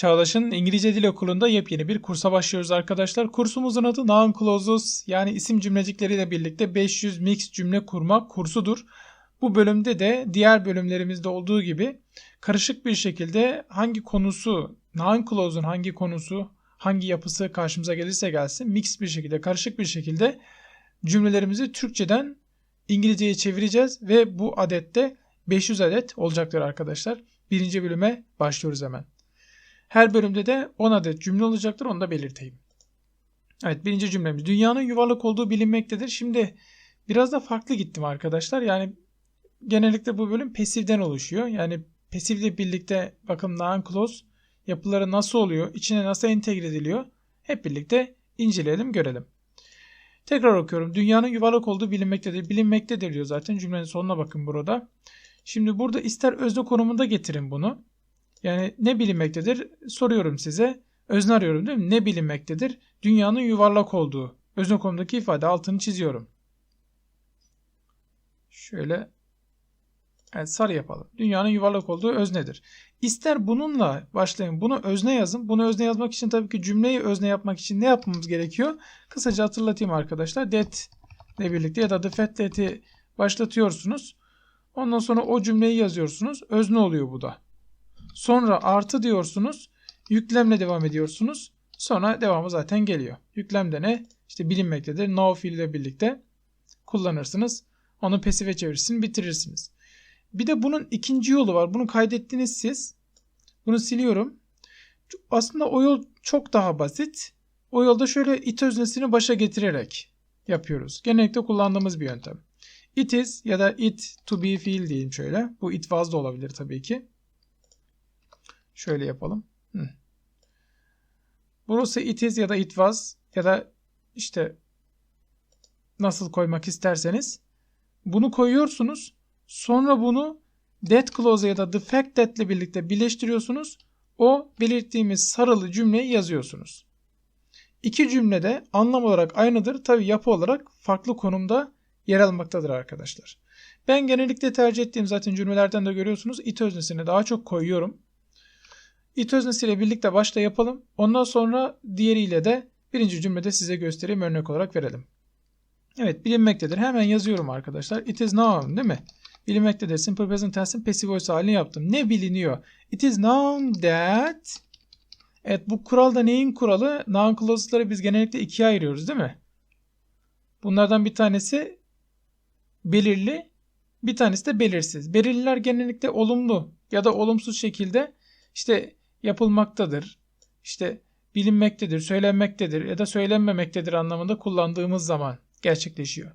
Çağdaş'ın İngilizce Dil Okulu'nda yepyeni bir kursa başlıyoruz arkadaşlar. Kursumuzun adı Noun Clauses yani isim cümlecikleriyle birlikte 500 mix cümle kurma kursudur. Bu bölümde de diğer bölümlerimizde olduğu gibi karışık bir şekilde hangi konusu, Noun Clause'un hangi konusu, hangi yapısı karşımıza gelirse gelsin mix bir şekilde, karışık bir şekilde cümlelerimizi Türkçeden İngilizceye çevireceğiz ve bu adette 500 adet olacaktır arkadaşlar. Birinci bölüme başlıyoruz hemen. Her bölümde de 10 adet cümle olacaktır onu da belirteyim. Evet birinci cümlemiz. Dünyanın yuvarlak olduğu bilinmektedir. Şimdi biraz da farklı gittim arkadaşlar. Yani genellikle bu bölüm pasifden oluşuyor. Yani pasifle birlikte bakın noun clause yapıları nasıl oluyor, içine nasıl entegre ediliyor hep birlikte inceleyelim görelim. Tekrar okuyorum. Dünyanın yuvarlak olduğu bilinmektedir. Bilinmektedir diyor zaten cümlenin sonuna bakın burada. Şimdi burada ister özne konumunda getirin bunu. Yani ne bilinmektedir? Soruyorum size. Özne arıyorum değil mi? Ne bilinmektedir? Dünyanın yuvarlak olduğu. Özne konumundaki ifade altını çiziyorum. Şöyle evet, sarı yapalım. Dünyanın yuvarlak olduğu öznedir. İster bununla başlayın. Bunu özne yazın. Bunu özne yazmak için tabii ki cümleyi özne yapmak için ne yapmamız gerekiyor? Kısaca hatırlatayım arkadaşlar. That ile birlikte ya da the fact that'i başlatıyorsunuz. Ondan sonra o cümleyi yazıyorsunuz. Özne oluyor bu da. Sonra artı diyorsunuz. Yüklemle devam ediyorsunuz. Sonra devamı zaten geliyor. Yüklemde ne? İşte bilinmektedir. Now fiil ile birlikte kullanırsınız. Onu pasife çevirirsin, bitirirsiniz. Bir de bunun ikinci yolu var. Bunu kaydettiniz siz. Bunu siliyorum. Aslında o yol çok daha basit. O yolda şöyle it öznesini başa getirerek yapıyoruz. Genellikle kullandığımız bir yöntem. It is ya da it to be fiil diyeyim şöyle. Bu it was da olabilir tabii ki. Şöyle yapalım. Hı. Burası it is ya da it was ya da işte nasıl koymak isterseniz bunu koyuyorsunuz. Sonra bunu that clause ya da the fact that ile birlikte birleştiriyorsunuz. O belirttiğimiz sarılı cümleyi yazıyorsunuz. İki cümlede anlam olarak aynıdır. Tabi yapı olarak farklı konumda yer almaktadır arkadaşlar. Ben genellikle tercih ettiğim zaten cümlelerden de görüyorsunuz. it öznesini daha çok koyuyorum. It öznesiyle birlikte başta yapalım. Ondan sonra diğeriyle de birinci cümlede size göstereyim örnek olarak verelim. Evet bilinmektedir. Hemen yazıyorum arkadaşlar. It is known değil mi? Bilinmektedir. Simple present tense'in passive voice halini yaptım. Ne biliniyor? It is known that Evet bu kuralda neyin kuralı? Noun clause'ları biz genellikle ikiye ayırıyoruz değil mi? Bunlardan bir tanesi belirli, bir tanesi de belirsiz. Belirliler genellikle olumlu ya da olumsuz şekilde işte yapılmaktadır. İşte bilinmektedir, söylenmektedir ya da söylenmemektedir anlamında kullandığımız zaman gerçekleşiyor.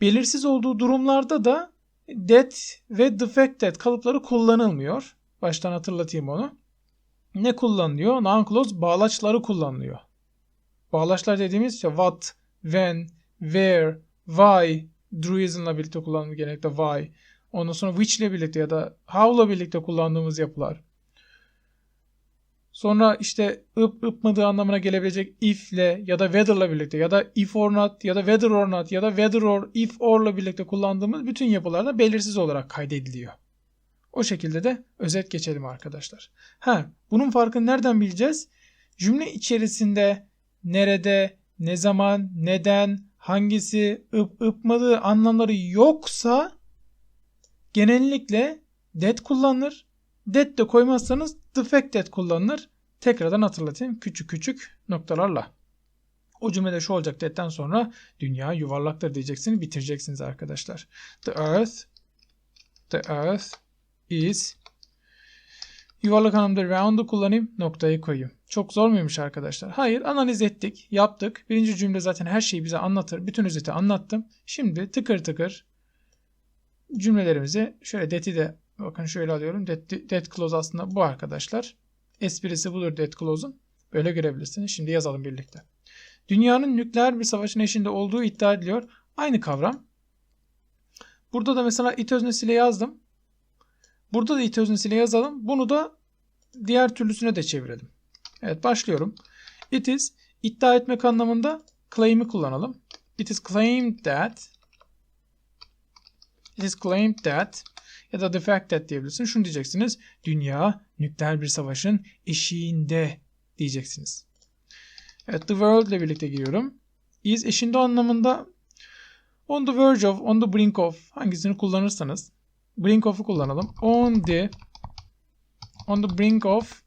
Belirsiz olduğu durumlarda da that ve that kalıpları kullanılmıyor. Baştan hatırlatayım onu. Ne kullanılıyor? Noun clause bağlaçları kullanılıyor. Bağlaçlar dediğimiz işte what, when, where, why, the reason'la birlikte kullanılıyor genellikle why. Ondan sonra which ile birlikte ya da how ile birlikte kullandığımız yapılar. Sonra işte ıp ıpmadığı anlamına gelebilecek if ile ya da whether ile birlikte ya da if or not ya da whether or not ya da whether or if or ile birlikte kullandığımız bütün yapılarda belirsiz olarak kaydediliyor. O şekilde de özet geçelim arkadaşlar. Ha, bunun farkını nereden bileceğiz? Cümle içerisinde nerede, ne zaman, neden, hangisi, ıp ıpmadığı anlamları yoksa genellikle that kullanılır. That de koymazsanız the fact kullanılır. Tekrardan hatırlatayım küçük küçük noktalarla. O cümlede şu olacak that'ten sonra dünya yuvarlaktır diyeceksiniz bitireceksiniz arkadaşlar. The earth the earth is yuvarlak anlamda round'u kullanayım noktayı koyayım. Çok zor muymuş arkadaşlar? Hayır analiz ettik yaptık. Birinci cümle zaten her şeyi bize anlatır. Bütün özeti anlattım. Şimdi tıkır tıkır cümlelerimizi şöyle that'i de bakın şöyle alıyorum. That, that clause aslında bu arkadaşlar. Esprisi budur that clause'un. Böyle görebilirsiniz. Şimdi yazalım birlikte. Dünyanın nükleer bir savaşın eşinde olduğu iddia ediliyor. Aynı kavram. Burada da mesela it öznesiyle yazdım. Burada da it öznesiyle yazalım. Bunu da diğer türlüsüne de çevirelim. Evet başlıyorum. It is iddia etmek anlamında claim'i kullanalım. It is claimed that It is claimed that Ya da the fact that diyebilirsin. Şunu diyeceksiniz. Dünya nükleer bir savaşın eşiğinde diyeceksiniz. Evet the world ile birlikte giriyorum. Is eşinde anlamında on the verge of, on the brink of hangisini kullanırsanız brink of'u kullanalım. On the on the brink of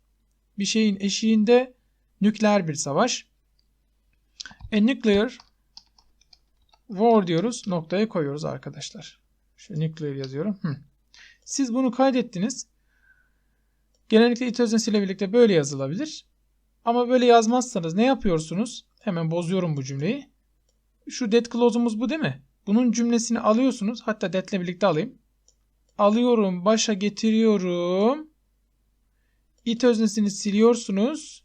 bir şeyin eşiğinde nükleer bir savaş. A nuclear war diyoruz. Noktaya koyuyoruz arkadaşlar. Şu nuclear yazıyorum. Hı. Siz bunu kaydettiniz. Genellikle it öznesiyle birlikte böyle yazılabilir. Ama böyle yazmazsanız ne yapıyorsunuz? Hemen bozuyorum bu cümleyi. Şu that clause'umuz bu değil mi? Bunun cümlesini alıyorsunuz. Hatta that'le birlikte alayım. Alıyorum, başa getiriyorum. It öznesini siliyorsunuz.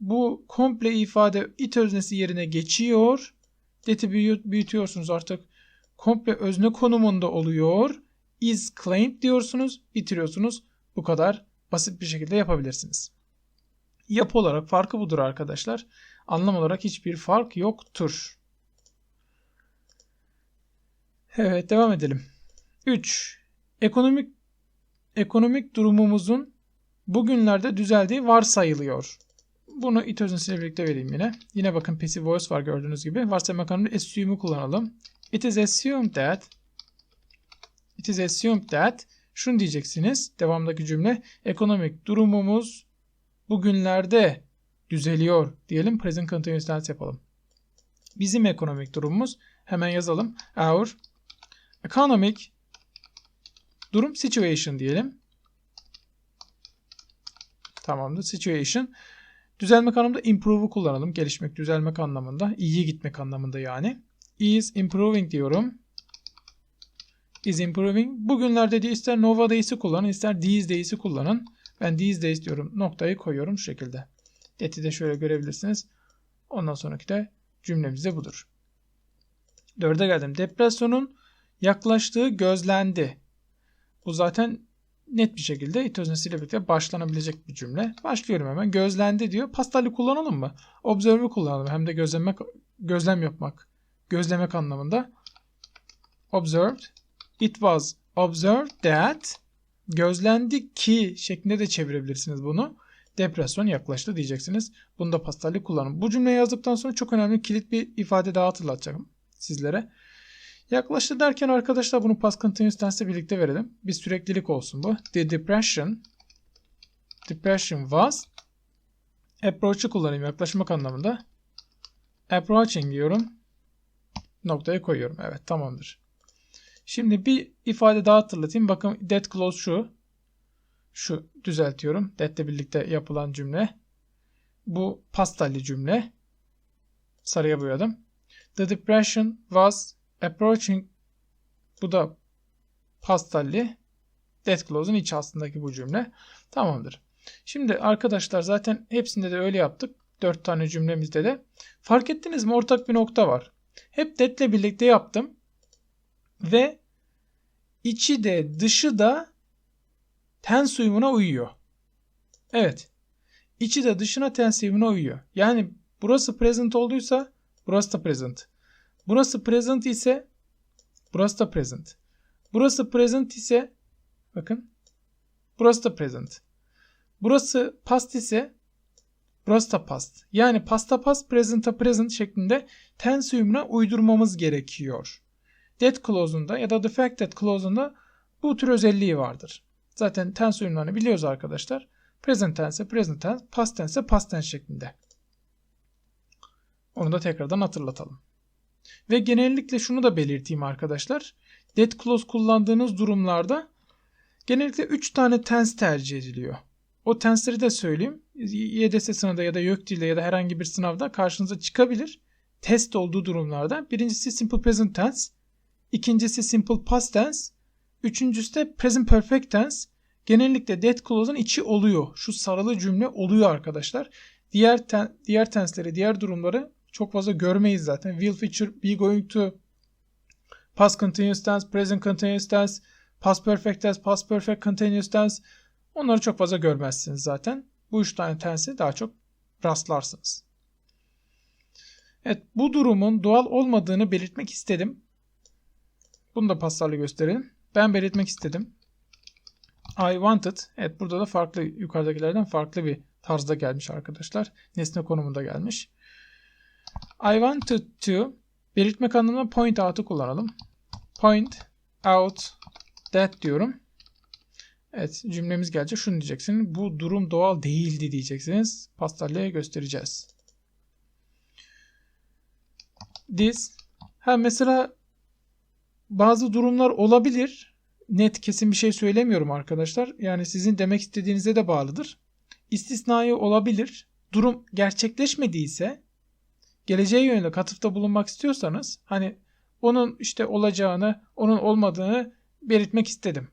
Bu komple ifade it öznesi yerine geçiyor. That'i büyütüyorsunuz artık. Komple özne konumunda oluyor. Is claimed diyorsunuz. Bitiriyorsunuz. Bu kadar basit bir şekilde yapabilirsiniz. Yapı olarak farkı budur arkadaşlar. Anlam olarak hiçbir fark yoktur. Evet devam edelim. 3. Ekonomik ekonomik durumumuzun bugünlerde düzeldiği varsayılıyor. Bunu it öznesiyle birlikte vereyim yine. Yine bakın passive voice var gördüğünüz gibi. Varsayma kanunu assume'u kullanalım. It is assumed that It is assumed that şunu diyeceksiniz. Devamdaki cümle ekonomik durumumuz bugünlerde düzeliyor diyelim. Present continuous tense yapalım. Bizim ekonomik durumumuz hemen yazalım. Our economic durum situation diyelim. Tamamdır. Situation. Düzelmek anlamında improve'u kullanalım. Gelişmek, düzelmek anlamında. İyiye gitmek anlamında yani. Is improving diyorum. Is improving. Bugünlerde de ister Nova Days'i kullanın, ister These Days'i kullanın. Ben these days diyorum. Noktayı koyuyorum şu şekilde. That'i de şöyle görebilirsiniz. Ondan sonraki de cümlemiz de budur. Dörde geldim. Depresyonun yaklaştığı gözlendi. Bu zaten net bir şekilde it öznesiyle birlikte başlanabilecek bir cümle. Başlıyorum hemen. Gözlendi diyor. Pastali kullanalım mı? Observe'ı kullanalım. Hem de gözlemek, gözlem yapmak, gözlemek anlamında. Observed. It was observed that gözlendi ki şeklinde de çevirebilirsiniz bunu. Depresyon yaklaştı diyeceksiniz. Bunu da pastelli kullanın. Bu cümleyi yazdıktan sonra çok önemli kilit bir ifade daha hatırlatacağım sizlere. Yaklaştı derken arkadaşlar bunu past continuous tense'le birlikte verelim. Bir süreklilik olsun bu. The depression depression was approach'ı kullanayım yaklaşmak anlamında. Approaching diyorum. Noktaya koyuyorum. Evet tamamdır. Şimdi bir ifade daha hatırlatayım. Bakın that clause şu. Şu düzeltiyorum. That'le birlikte yapılan cümle. Bu pastelli cümle. Sarıya boyadım. The depression was approaching. Bu da pastelli. That clause'un iç aslındaki bu cümle. Tamamdır. Şimdi arkadaşlar zaten hepsinde de öyle yaptık. Dört tane cümlemizde de. Fark ettiniz mi? Ortak bir nokta var. Hep that'le birlikte yaptım. Ve içi de dışı da tens uyumuna uyuyor. Evet. İçi de dışına tens uyumuna uyuyor. Yani burası present olduysa burası da present. Burası present ise burası da present. Burası present ise bakın burası da present. Burası past ise burası da past. Yani pasta past, present'a present şeklinde tens uyumuna uydurmamız gerekiyor. That clause'unda ya da the clause'unda bu tür özelliği vardır. Zaten tense uyumlarını biliyoruz arkadaşlar. Present tense, present tense, past tense, past tense şeklinde. Onu da tekrardan hatırlatalım. Ve genellikle şunu da belirteyim arkadaşlar. That clause kullandığınız durumlarda genellikle 3 tane tense tercih ediliyor. O tenseleri de söyleyeyim. YDS sınavda ya da YÖKDİL'de ya da herhangi bir sınavda karşınıza çıkabilir. Test olduğu durumlarda. Birincisi simple present tense. İkincisi simple past tense. Üçüncüsü de present perfect tense. Genellikle that clause'un içi oluyor. Şu sarılı cümle oluyor arkadaşlar. Diğer ten, diğer tenseleri, diğer durumları çok fazla görmeyiz zaten. Will feature be going to past continuous tense, present continuous tense, past perfect tense, past perfect continuous tense. Onları çok fazla görmezsiniz zaten. Bu üç tane tense'i daha çok rastlarsınız. Evet bu durumun doğal olmadığını belirtmek istedim. Bunu da paslarla gösterelim. Ben belirtmek istedim. I wanted. Evet burada da farklı yukarıdakilerden farklı bir tarzda gelmiş arkadaşlar. Nesne konumunda gelmiş. I wanted to belirtmek anlamında point out'u kullanalım. Point out that diyorum. Evet cümlemiz gelecek. Şunu diyeceksin. Bu durum doğal değildi diyeceksiniz. Pastalleye göstereceğiz. This. Ha mesela bazı durumlar olabilir. Net kesin bir şey söylemiyorum arkadaşlar. Yani sizin demek istediğinize de bağlıdır. İstisnai olabilir. Durum gerçekleşmediyse geleceğe yönelik atıfta bulunmak istiyorsanız hani onun işte olacağını, onun olmadığını belirtmek istedim.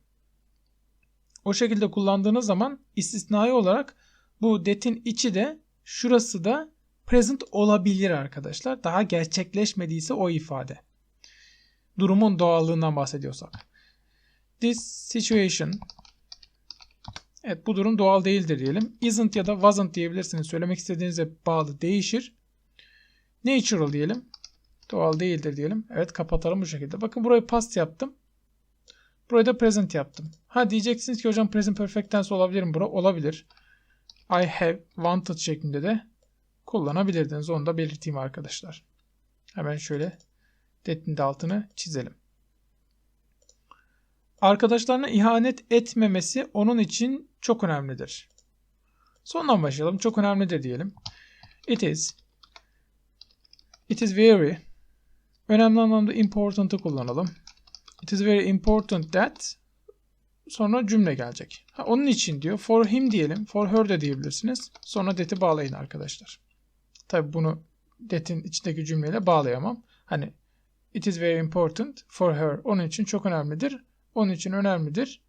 O şekilde kullandığınız zaman istisnai olarak bu det'in içi de şurası da present olabilir arkadaşlar. Daha gerçekleşmediyse o ifade. Durumun doğallığından bahsediyorsak. This situation Evet bu durum doğal değildir diyelim. Isn't ya da wasn't diyebilirsiniz. Söylemek istediğinize bağlı değişir. Natural diyelim. Doğal değildir diyelim. Evet kapatalım bu şekilde. Bakın burayı past yaptım. Burayı da present yaptım. Ha diyeceksiniz ki hocam present perfect tense olabilir mi bura? Olabilir. I have wanted şeklinde de kullanabilirdiniz. Onu da belirteyim arkadaşlar. Hemen şöyle dettin de altını çizelim. Arkadaşlarına ihanet etmemesi onun için çok önemlidir. Sondan başlayalım. Çok önemlidir diyelim. It is. It is very. Önemli anlamda important'ı kullanalım. It is very important that sonra cümle gelecek. Ha, onun için diyor. For him diyelim. For her de diyebilirsiniz. Sonra that'i bağlayın arkadaşlar. Tabi bunu that'in içindeki cümleyle bağlayamam. Hani it is very important for her. Onun için çok önemlidir. Onun için önemlidir.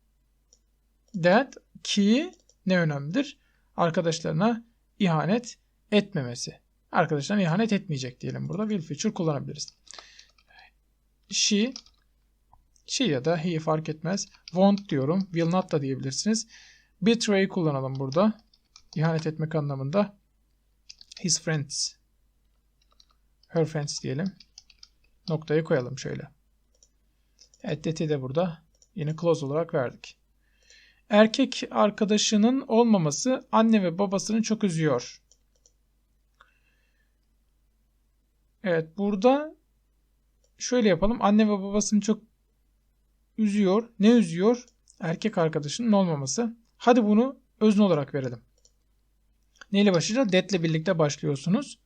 That ki ne önemlidir? Arkadaşlarına ihanet etmemesi. Arkadaşlarına ihanet etmeyecek diyelim burada. Will feature kullanabiliriz. She She ya da he fark etmez. Won't diyorum. Will not da diyebilirsiniz. Betray kullanalım burada. İhanet etmek anlamında. His friends. Her friends diyelim. Noktayı koyalım şöyle. Evet de burada yine clause olarak verdik. Erkek arkadaşının olmaması anne ve babasını çok üzüyor. Evet burada şöyle yapalım. Anne ve babasını çok üzüyor. Ne üzüyor? Erkek arkadaşının olmaması. Hadi bunu özne olarak verelim. Neyle başlayacağız? That'le birlikte başlıyorsunuz.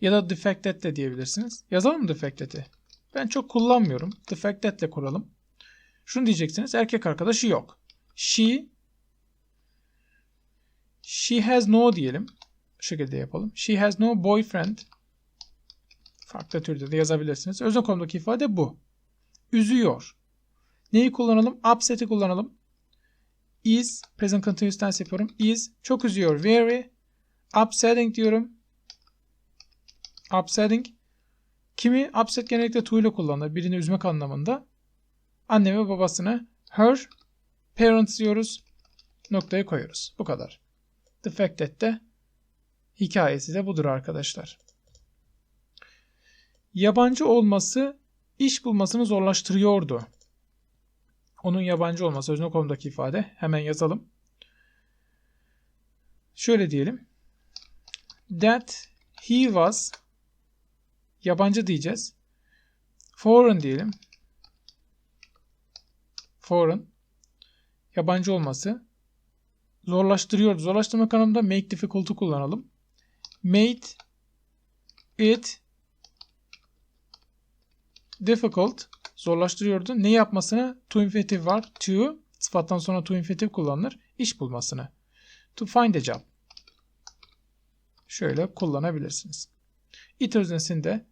Ya da that de diyebilirsiniz. Yazalım mı that'i? Ben çok kullanmıyorum. The fact that'le kuralım. Şunu diyeceksiniz. Erkek arkadaşı yok. She She has no diyelim. Şu şekilde yapalım. She has no boyfriend. Farklı türde de yazabilirsiniz. Özne konumdaki ifade bu. Üzüyor. Neyi kullanalım? Upset'i kullanalım. Is, present continuous tense yapıyorum. Is, çok üzüyor. Very, upsetting diyorum. Upsetting. Kimi upset genellikle to ile kullanılır. Birini üzmek anlamında. Anne ve babasını her parents diyoruz. Noktayı koyuyoruz. Bu kadar. The fact that de hikayesi de budur arkadaşlar. Yabancı olması iş bulmasını zorlaştırıyordu. Onun yabancı olması özne konumdaki ifade. Hemen yazalım. Şöyle diyelim. That he was yabancı diyeceğiz. Foreign diyelim. Foreign yabancı olması zorlaştırıyor. Zorlaştırma kanalında make difficult'u kullanalım. Made it difficult zorlaştırıyordu. Ne yapmasını? To infinitive var. To sıfattan sonra to infinitive kullanılır. İş bulmasını. To find a job. Şöyle kullanabilirsiniz. It öznesini de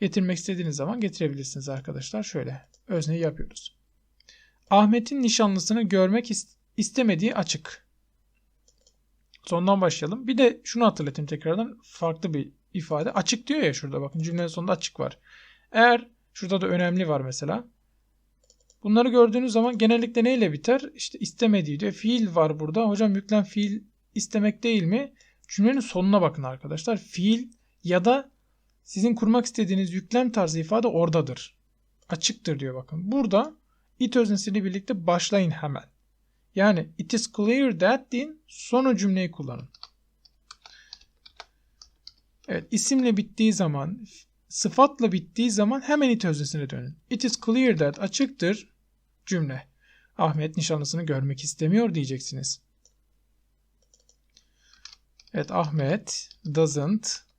getirmek istediğiniz zaman getirebilirsiniz arkadaşlar. Şöyle özneyi yapıyoruz. Ahmet'in nişanlısını görmek istemediği açık. Sondan başlayalım. Bir de şunu hatırlatayım tekrardan. Farklı bir ifade. Açık diyor ya şurada bakın cümlenin sonunda açık var. Eğer şurada da önemli var mesela. Bunları gördüğünüz zaman genellikle neyle biter? İşte istemediği diyor. Fiil var burada. Hocam yüklem fiil istemek değil mi? Cümlenin sonuna bakın arkadaşlar. Fiil ya da sizin kurmak istediğiniz yüklem tarzı ifade oradadır. Açıktır diyor bakın. Burada it öznesiyle birlikte başlayın hemen. Yani it is clear that deyin sonra cümleyi kullanın. Evet isimle bittiği zaman sıfatla bittiği zaman hemen it öznesine dönün. It is clear that açıktır cümle. Ahmet nişanlısını görmek istemiyor diyeceksiniz. Evet Ahmet doesn't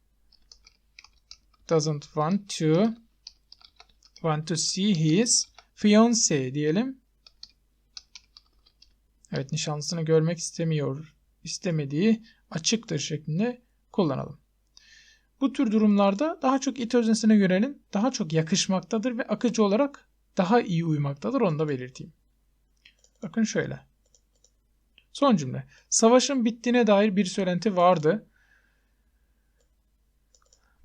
doesn't want to want to see his fiancé diyelim. Evet nişanlısını görmek istemiyor, istemediği açıktır şeklinde kullanalım. Bu tür durumlarda daha çok it öznesine yönelin. Daha çok yakışmaktadır ve akıcı olarak daha iyi uymaktadır. Onu da belirteyim. Bakın şöyle. Son cümle. Savaşın bittiğine dair bir söylenti vardı.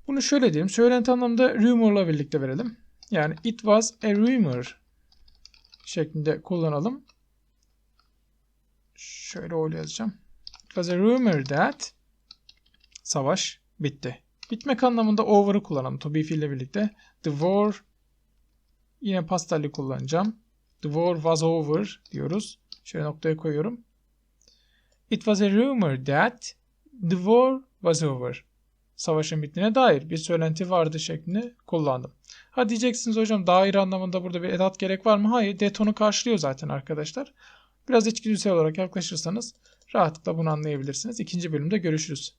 Bunu şöyle diyelim. Söylenti anlamında rumor'la birlikte verelim. Yani it was a rumor şeklinde kullanalım. Şöyle öyle yazacağım. It was a rumor that savaş bitti. Bitmek anlamında over'ı kullanalım. To be fiille birlikte. The war yine pastelli kullanacağım. The war was over diyoruz. Şöyle noktaya koyuyorum. It was a rumor that the war was over. Savaşın bittiğine dair bir söylenti vardı şeklinde kullandım. Ha diyeceksiniz hocam dair anlamında burada bir edat gerek var mı? Hayır. Detonu karşılıyor zaten arkadaşlar. Biraz içgüdüsel olarak yaklaşırsanız rahatlıkla bunu anlayabilirsiniz. İkinci bölümde görüşürüz.